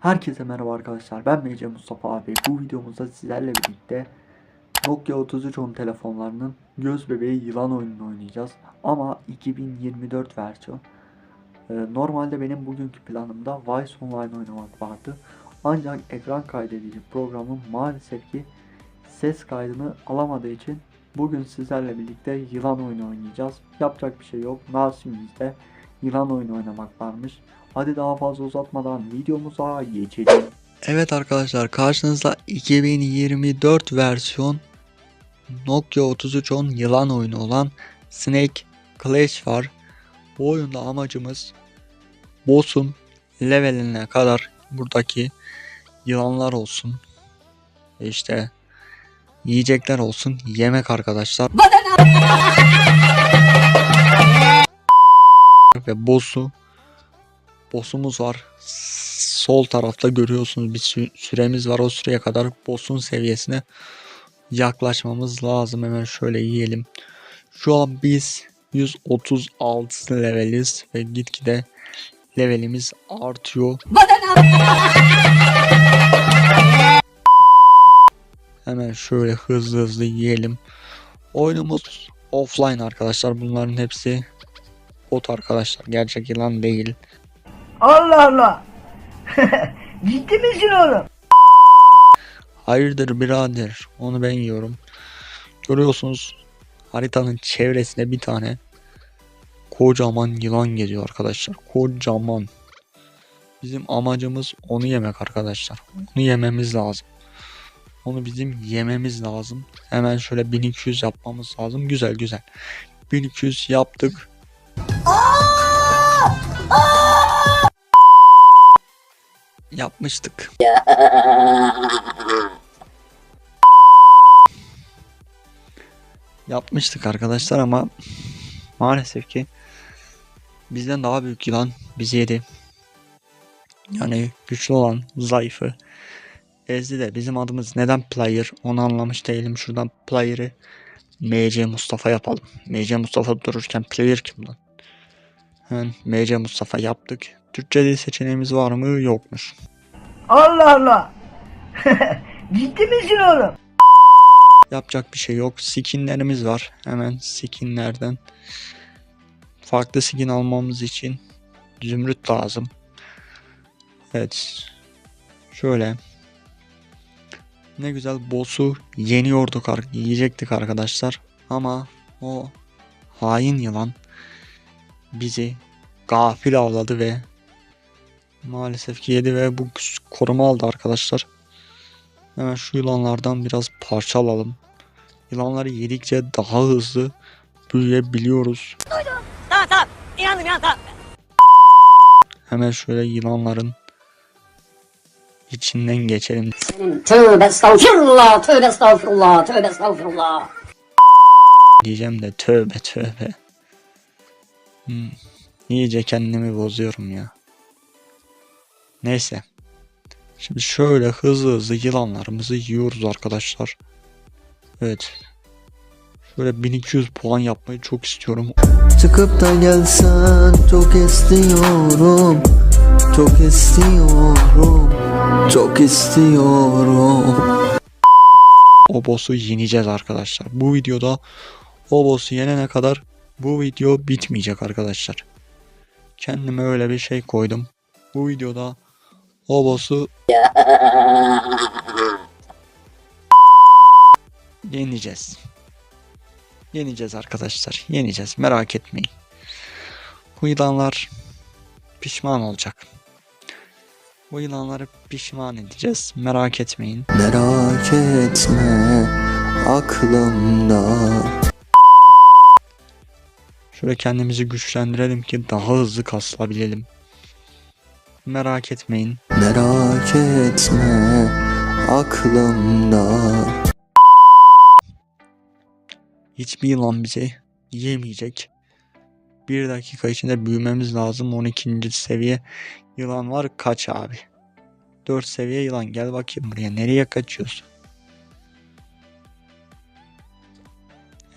Herkese merhaba arkadaşlar. Ben MC Mustafa abi. Bu videomuzda sizlerle birlikte Nokia 3310 telefonlarının göz bebeği yılan oyununu oynayacağız. Ama 2024 versiyon. Ee, Normalde benim bugünkü planımda Vice Online oynamak vardı. Ancak ekran kaydedici programım maalesef ki ses kaydını alamadığı için bugün sizlerle birlikte yılan oyunu oynayacağız. Yapacak bir şey yok. Nasibimizde yılan oyunu oynamak varmış Hadi daha fazla uzatmadan videomuza geçelim. Evet arkadaşlar karşınızda 2024 versiyon Nokia 3310 yılan oyunu olan Snake Clash var. Bu oyunda amacımız boss'un leveline kadar buradaki yılanlar olsun. İşte yiyecekler olsun. Yemek arkadaşlar. Ve boss'u boss'umuz var. Sol tarafta görüyorsunuz bir sü- süremiz var. O süreye kadar boss'un seviyesine yaklaşmamız lazım. Hemen şöyle yiyelim. Şu an biz 136 leveliz ve gitgide levelimiz artıyor. Hemen şöyle hızlı hızlı yiyelim. Oyunumuz offline arkadaşlar. Bunların hepsi bot arkadaşlar. Gerçek yılan değil. Allah Allah. Ciddi misin oğlum? Hayırdır birader onu ben yiyorum. Görüyorsunuz haritanın çevresinde bir tane kocaman yılan geziyor arkadaşlar. Kocaman. Bizim amacımız onu yemek arkadaşlar. Onu yememiz lazım. Onu bizim yememiz lazım. Hemen şöyle 1200 yapmamız lazım. Güzel güzel. 1200 yaptık. Yapmıştık. yapmıştık arkadaşlar ama maalesef ki bizden daha büyük yılan bizi yedi. Yani güçlü olan zayıfı ezdi de bizim adımız neden player onu anlamış değilim. Şuradan player'ı MC Mustafa yapalım. MC Mustafa dururken player kim lan? Hemen MC Mustafa yaptık. Türkçe dil seçeneğimiz var mı? Yokmuş. Allah Allah. Ciddi misin oğlum? Yapacak bir şey yok. Skinlerimiz var. Hemen skinlerden farklı skin almamız için zümrüt lazım. Evet. Şöyle. Ne güzel boss'u yeniyorduk, yiyecektik arkadaşlar. Ama o hain yılan bizi gafil avladı ve maalesef ki yedi ve bu koruma aldı arkadaşlar. Hemen şu yılanlardan biraz parça alalım. Yılanları yedikçe daha hızlı büyüyebiliyoruz. Tamam tamam. İnandım inandım tamam. Hemen şöyle yılanların içinden geçelim. Tövbe estağfurullah, tövbe estağfurullah, tövbe estağfurullah. Diyeceğim de tövbe tövbe. Hmm. İyice kendimi bozuyorum ya. Neyse. Şimdi şöyle hızlı hızlı yılanlarımızı yiyoruz arkadaşlar. Evet. Şöyle 1200 puan yapmayı çok istiyorum. Çıkıp da gelsen çok istiyorum Çok istiyorum Çok istiyorum O boss'u yeneceğiz arkadaşlar. Bu videoda o boss'u yenene kadar bu video bitmeyecek arkadaşlar. Kendime öyle bir şey koydum. Bu videoda o boss'u yeneceğiz. Yeneceğiz arkadaşlar. Yeneceğiz. Merak etmeyin. Bu yılanlar pişman olacak. Bu yılanları pişman edeceğiz. Merak etmeyin. Merak etme aklımda Şöyle kendimizi güçlendirelim ki daha hızlı kasılabilelim. Merak etmeyin. Merak etme aklımda Hiçbir yılan bizi yemeyecek. Bir dakika içinde büyümemiz lazım. 12. seviye yılan var. Kaç abi? 4 seviye yılan. Gel bakayım buraya. Nereye kaçıyorsun?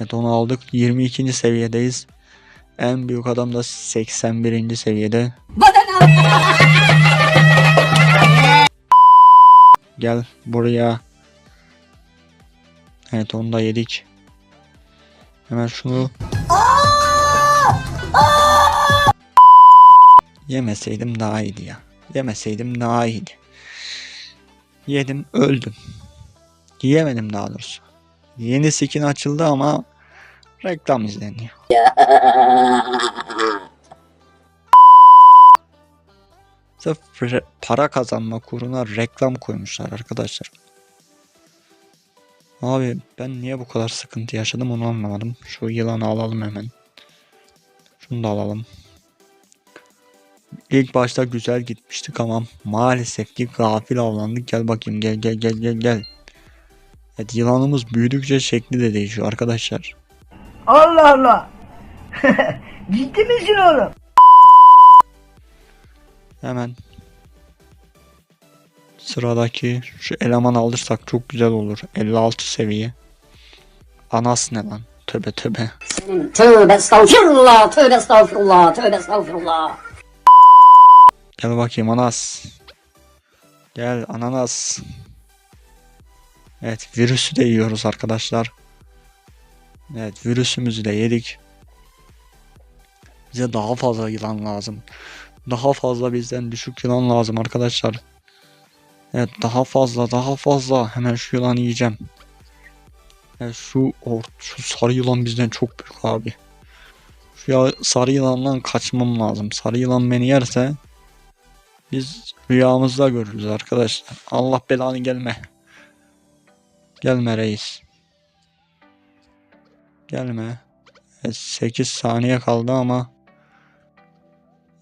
Evet onu aldık. 22. seviyedeyiz. En büyük adam da 81. seviyede. Gel buraya. Evet onu da yedik. Hemen şunu. Yemeseydim daha iyiydi ya. Yemeseydim daha iyiydi. Yedim öldüm. Yiyemedim daha doğrusu. Yeni skin açıldı ama reklam izleniyor. Sırf para kazanma uğruna reklam koymuşlar arkadaşlar. Abi ben niye bu kadar sıkıntı yaşadım onu anlamadım. Şu yılanı alalım hemen. Şunu da alalım. İlk başta güzel gitmiştik ama maalesef ki gafil avlandık. Gel bakayım gel gel gel gel gel. Evet yılanımız büyüdükçe şekli de değişiyor arkadaşlar. Allah Allah. Ciddi misin oğlum? Hemen sıradaki şu eleman alırsak çok güzel olur. 56 seviye. Anas ne lan? Töbe töbe. Senin tövbe estağfirullah, tövbe estağfirullah, tövbe estağfirullah. Gel bakayım Anas. Gel ananas. Evet virüsü de yiyoruz arkadaşlar. Evet virüsümüzü de yedik. Bize daha fazla yılan lazım. Daha fazla bizden düşük yılan lazım arkadaşlar. Evet daha fazla daha fazla. Hemen şu yılanı yiyeceğim. Evet şu or şu sarı yılan bizden çok büyük abi. Şu sarı yılandan kaçmam lazım. Sarı yılan beni yerse biz rüyamızda görürüz arkadaşlar. Allah belanı gelme. Gelme reis. Gelme. Evet, 8 saniye kaldı ama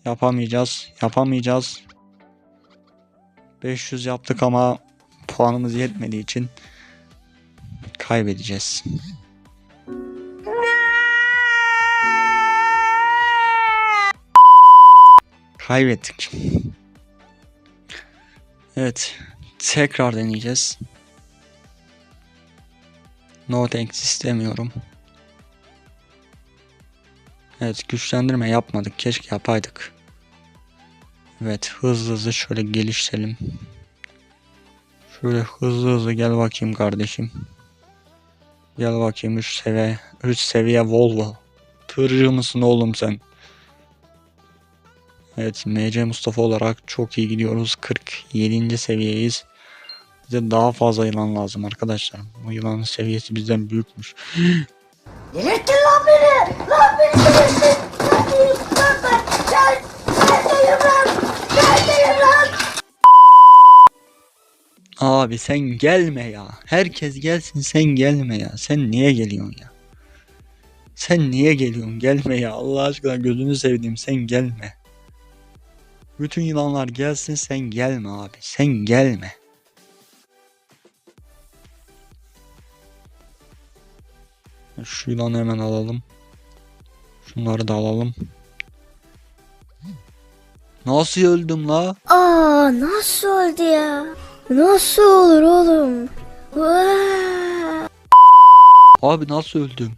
yapamayacağız. Yapamayacağız. 500 yaptık ama puanımız yetmediği için kaybedeceğiz. Kaybettik. Evet. Tekrar deneyeceğiz. No thanks istemiyorum. Evet güçlendirme yapmadık. Keşke yapaydık. Evet hızlı hızlı şöyle geliştirelim. Şöyle hızlı hızlı gel bakayım kardeşim. Gel bakayım 3 seviye 3 seviye Volvo. Tırcı mısın oğlum sen? Evet MC Mustafa olarak çok iyi gidiyoruz. 47. seviyeyiz. Bize daha fazla yılan lazım arkadaşlar. Bu yılanın seviyesi bizden büyükmüş. Delirttin lan beni! Lan beni delirttin! Neredeyim lan ben? Gel! Neredeyim lan? Neredeyim lan? Abi sen gelme ya. Herkes gelsin sen gelme ya. Sen niye geliyorsun ya? Sen niye geliyorsun? Gelme ya. Allah aşkına gözünü sevdiğim sen gelme. Bütün yılanlar gelsin sen gelme abi. Sen gelme. Şu yılanı hemen alalım. Şunları da alalım. Nasıl öldüm la? Aa nasıl oldu ya? Nasıl olur oğlum? Vaa! Abi nasıl öldüm?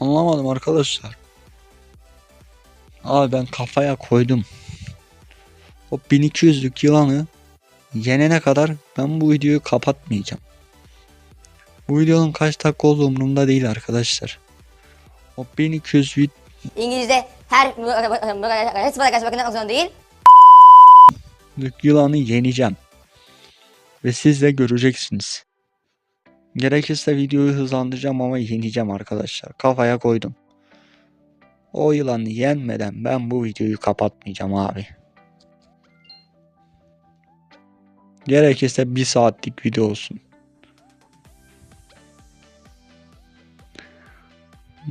Anlamadım arkadaşlar. Abi ben kafaya koydum. O 1200'lük yılanı yenene kadar ben bu videoyu kapatmayacağım. Bu videonun kaç dakika olduğu umurumda değil arkadaşlar. O 1200 vid- İngilizce her sıfata karşı bakılmak zorunda değil. yılanı yeneceğim. Ve siz de göreceksiniz. Gerekirse videoyu hızlandıracağım ama yeneceğim arkadaşlar. Kafaya koydum. O yılanı yenmeden ben bu videoyu kapatmayacağım abi. Gerekirse bir saatlik video olsun.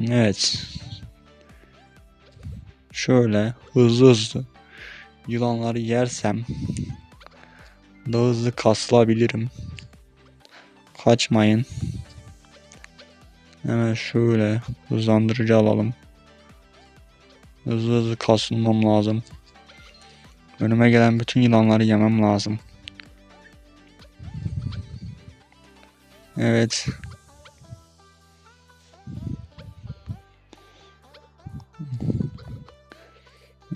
Evet. Şöyle hızlı hızlı yılanları yersem daha hızlı kasılabilirim. Kaçmayın. Hemen şöyle hızlandırıcı alalım. Hızlı hızlı kasılmam lazım. Önüme gelen bütün yılanları yemem lazım. Evet.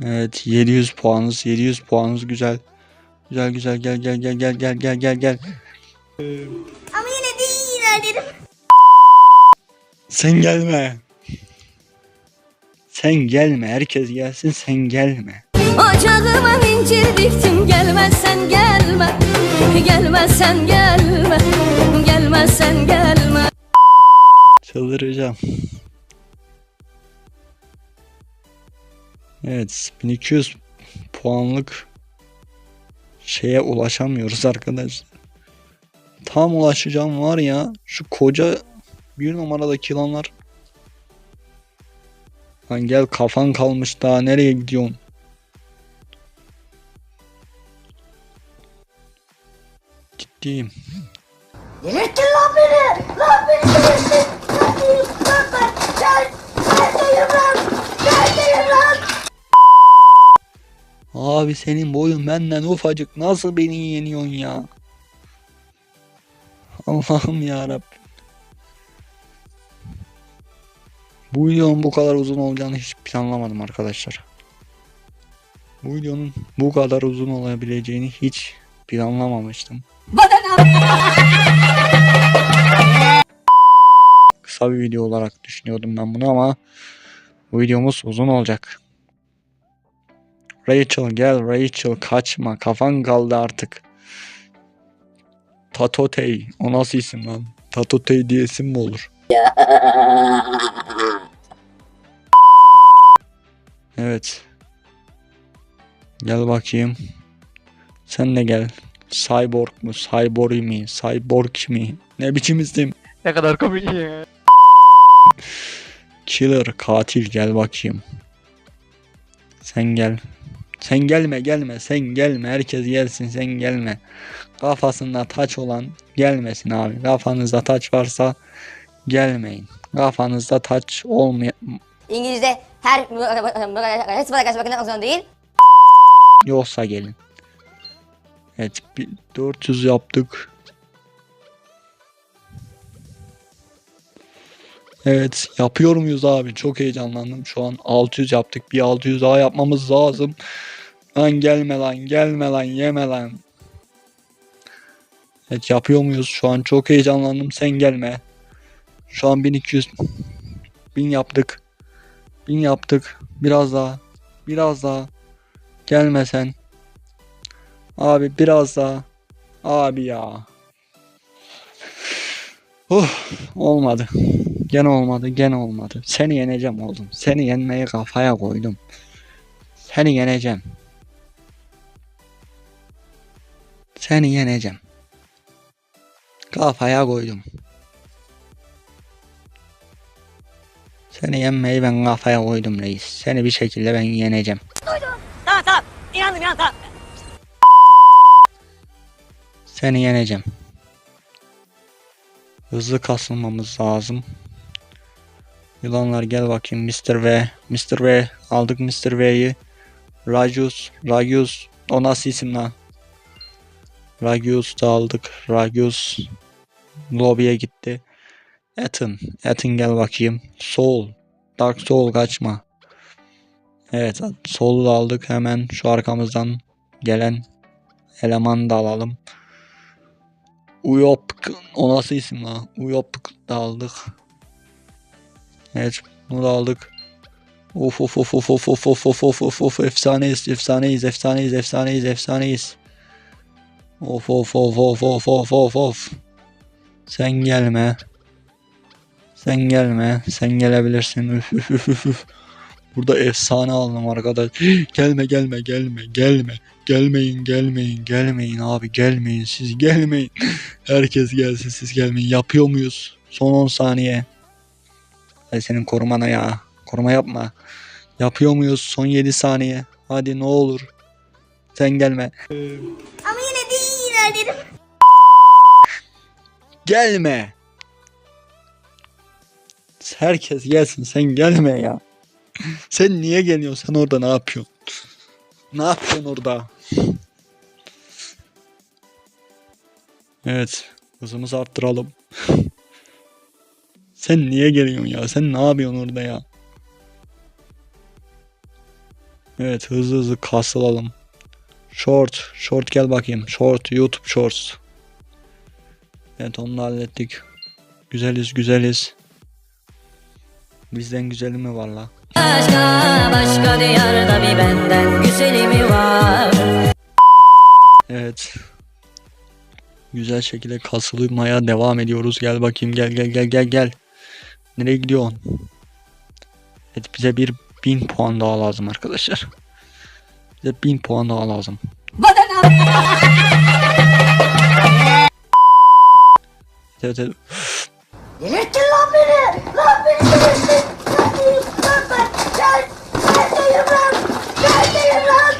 Evet 700 puanınız 700 puanınız güzel. Güzel güzel gel gel gel gel gel gel gel gel. Ama yine de iyi ilerledim. Sen gelme. Sen gelme. Herkes gelsin sen gelme. Ocağıma incir diktim gelmezsen gelme Gelmezsen gelme Gelmezsen gelme Çıldıracağım. Evet 1200 puanlık şeye ulaşamıyoruz arkadaşlar. Tam ulaşacağım var ya şu koca bir numaradaki yılanlar. Lan gel kafan kalmış daha nereye gidiyorsun? Ciddiyim. Delirttin lan beni. Lan beni delirttin. Neredeyim lan ben? Ben neredeyim lan? Abi senin boyun benden ufacık nasıl beni yeniyorsun ya? Allah'ım ya Rabbim. Bu videonun bu kadar uzun olacağını hiç planlamadım arkadaşlar. Bu videonun bu kadar uzun olabileceğini hiç planlamamıştım. Kısa bir video olarak düşünüyordum ben bunu ama bu videomuz uzun olacak. Rachel gel Rachel kaçma kafan kaldı artık. Tatotey o nasıl isim lan? Tatotey diye isim mi olur? Evet. Gel bakayım. Sen de gel. Cyborg mu? Cyborg mi? Cyborg mi? Ne biçim isim? Ne kadar komik ya. Killer katil gel bakayım. Sen gel. Sen gelme gelme sen gelme herkes gelsin sen gelme. Kafasında taç olan gelmesin abi. Kafanızda taç varsa gelmeyin. Kafanızda taç olmayan İngilizce her sıfata karşı bakılmak zorunda değil. yoksa gelin. Evet bir 400 yaptık. Evet yapıyor muyuz abi? Çok heyecanlandım. Şu an 600 yaptık. Bir 600 daha yapmamız lazım. Lan gelme lan gelme lan yeme lan. Evet yapıyor muyuz? Şu an çok heyecanlandım. Sen gelme. Şu an 1200. 1000 yaptık. 1000 yaptık. Biraz daha. Biraz daha. Gelme sen. Abi biraz daha. Abi ya. Uh, olmadı. Gene olmadı, gene olmadı. Seni yeneceğim oğlum. Seni yenmeyi kafaya koydum. Seni yeneceğim. Seni yeneceğim. Kafaya koydum. Seni yenmeyi ben kafaya koydum reis. Seni bir şekilde ben yeneceğim. Tamam tamam. İnandım inandım tamam. Seni yeneceğim. Hızlı kasılmamız lazım. Yılanlar gel bakayım Mr. V. Mr. V. Aldık Mr. V'yi. Rajus. Rajus. O nasıl isim lan? Ragius da aldık. Ragius lobiye gitti. Ethan. Ethan gel bakayım. Soul. Dark Soul kaçma. Evet Soul'u da aldık. Hemen şu arkamızdan gelen elemanı da alalım. Uyop. O nasıl isim lan? Uyop da aldık. Evet bunu da aldık. Of of of of of of of of of of of efsaneyiz efsaneyiz efsaneyiz efsaneyiz efsaneyiz. Of of of of of of of of. Sen gelme. Sen gelme. Sen gelebilirsin. Üf, üf, üf, üf, üf. Burada efsane aldım arkadaş. gelme gelme gelme gelme. Gelmeyin gelmeyin gelmeyin abi gelmeyin siz gelmeyin. Herkes gelsin siz gelmeyin. Yapıyor muyuz? Son 10 saniye. Hadi senin korumana ya. Koruma yapma. Yapıyor muyuz? Son 7 saniye. Hadi ne olur. Sen gelme. Ama yine ilerledim. Gelme. Herkes gelsin sen gelme ya. Sen niye geliyorsun? Sen orada ne yapıyorsun? Ne yapıyorsun orada? Evet. Hızımızı arttıralım. Sen niye geliyorsun ya? Sen ne yapıyorsun orada ya? Evet hızlı hızlı kasılalım. Short. Short gel bakayım. Short. YouTube Shorts. Evet onu da hallettik. Güzeliz güzeliz. Bizden güzeli mi var la? Başka başka diyarda bir benden güzeli mi var Evet. Güzel şekilde kasılmaya devam ediyoruz. Gel bakayım gel gel gel gel gel. Nereye gidiyorsun? Evet bize bir bin puan daha lazım arkadaşlar. Bize bin puan daha lazım. Evet evet. Delirttin lan beni. Lan beni delirttin. Neredeyim lan ben? Gel. Neredeyim lan? Neredeyim lan?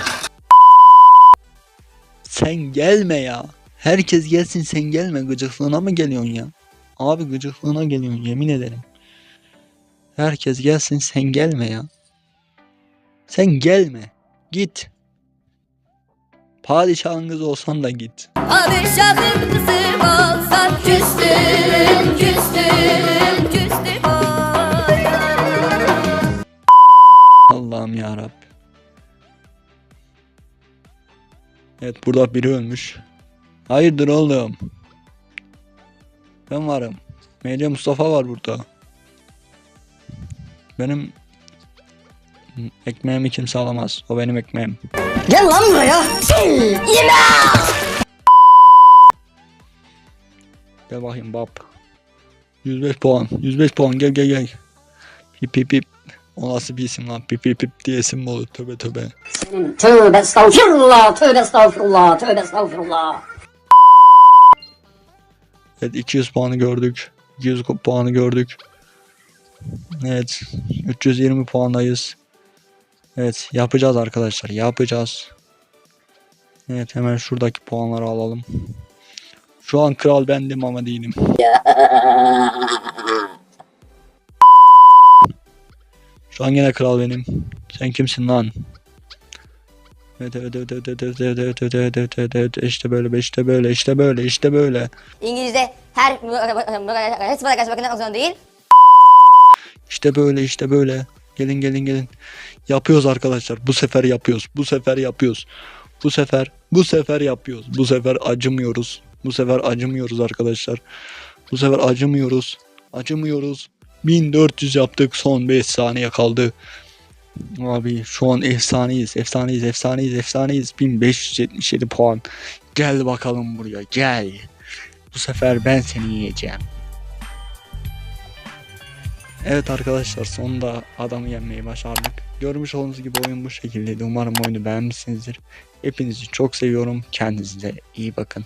Sen gelme ya. Herkes gelsin sen gelme. Gıcıklığına mı geliyorsun ya? Abi gıcıklığına geliyorsun yemin ederim. Herkes gelsin sen gelme ya. Sen gelme. Git. Padişahın kızı olsan da git. Padişahın kızı olsa küstüm küstüm küstüm. Allah'ım ya Rabbi. Evet burada biri ölmüş. Hayırdır oğlum? Ben varım. Medya Mustafa var burada. Benim ekmeğimi kimse alamaz. O benim ekmeğim. Gel lan buraya. Gel bakayım bab. 105 puan. 105 puan gel gel gel. Pip pip pip. O nasıl bir isim lan? Pip pip pip diye isim mi olur? Tövbe tövbe. Tövbe estağfurullah. Tövbe estağfurullah. Tövbe estağfurullah. Evet 200 puanı gördük. 200 puanı gördük. Evet 320 puandayız. Evet yapacağız arkadaşlar yapacağız. Evet hemen şuradaki puanları alalım. Şu an kral bendim ama değilim. Şu an yine kral benim. Sen kimsin lan? Evet evet evet evet evet evet evet evet evet evet evet evet işte böyle işte böyle işte böyle işte böyle. İngilizce her zorunda değil. İşte böyle işte böyle. Gelin gelin gelin. Yapıyoruz arkadaşlar. Bu sefer yapıyoruz. Bu sefer yapıyoruz. Bu sefer bu sefer yapıyoruz. Bu sefer acımıyoruz. Bu sefer acımıyoruz arkadaşlar. Bu sefer acımıyoruz. Acımıyoruz. 1400 yaptık. Son 5 saniye kaldı. Abi şu an efsaneyiz. Efsaneyiz. Efsaneyiz. Efsaneyiz. 1577 puan. Gel bakalım buraya. Gel. Bu sefer ben seni yiyeceğim. Evet arkadaşlar sonunda adamı yenmeyi başardık. Görmüş olduğunuz gibi oyun bu şekildeydi. Umarım oyunu beğenmişsinizdir. Hepinizi çok seviyorum. Kendinize iyi bakın.